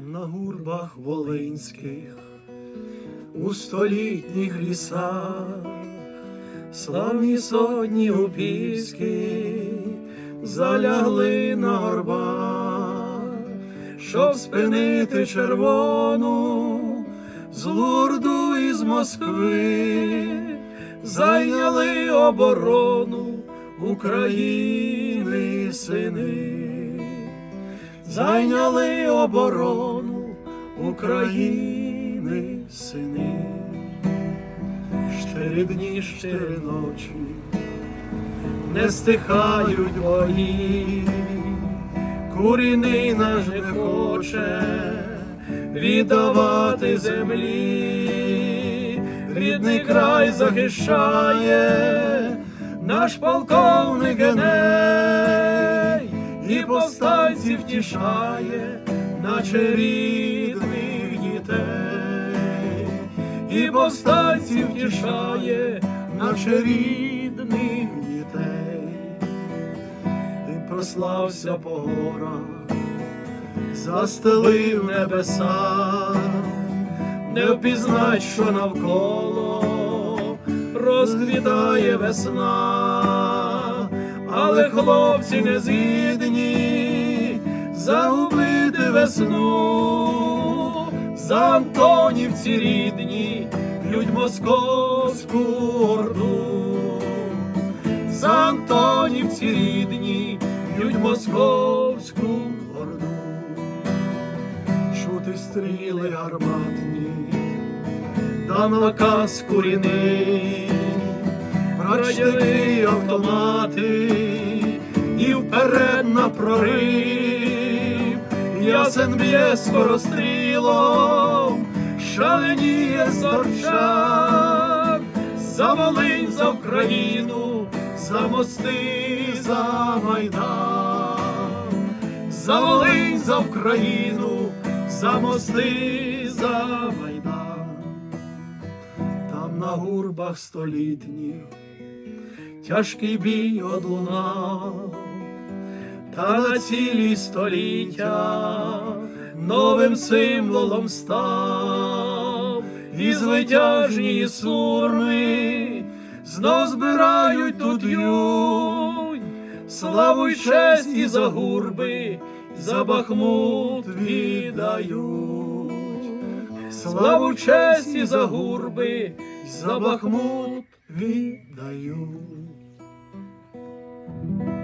Там на гурбах волинських, у столітніх лісах, славні сотні упівські залягли на горбах, щоб спинити червону з Лурду і з Москви, зайняли оборону України сини зайняли оборону України сини. Чотири дні, чотири ночі не стихають бої, куріний наш не хоче віддавати землі, рідний край захищає наш полковник Геней і повстанців втішає, наче рідних дітей, і повстанців втішає, наче рідних дітей, ти прослався по горах, застелив небеса, не впізнать, що навколо розквітає весна але хлопці не згідні загубити весну, за Антонівці рідні лють московську орду, за Антонівці рідні лють московську орду, чути стріли гарматні, та наказ куріний прочтені автомати і вперед на прорив, ясен б'є скорострілом, шаленіє зорчак, за Волинь, за Україну, за мости, за Майдан, за Волинь, за Україну, за мости, за Майдан, на гурбах столітніх тяжкий бій одлунав, та на цілі століття новим символом став, і звитяжні сурми знов збирають тут ють, славу й честь і за гурби, за Бахмут віддають, славу честь і за гурби, за Бахмут віддають. Amen.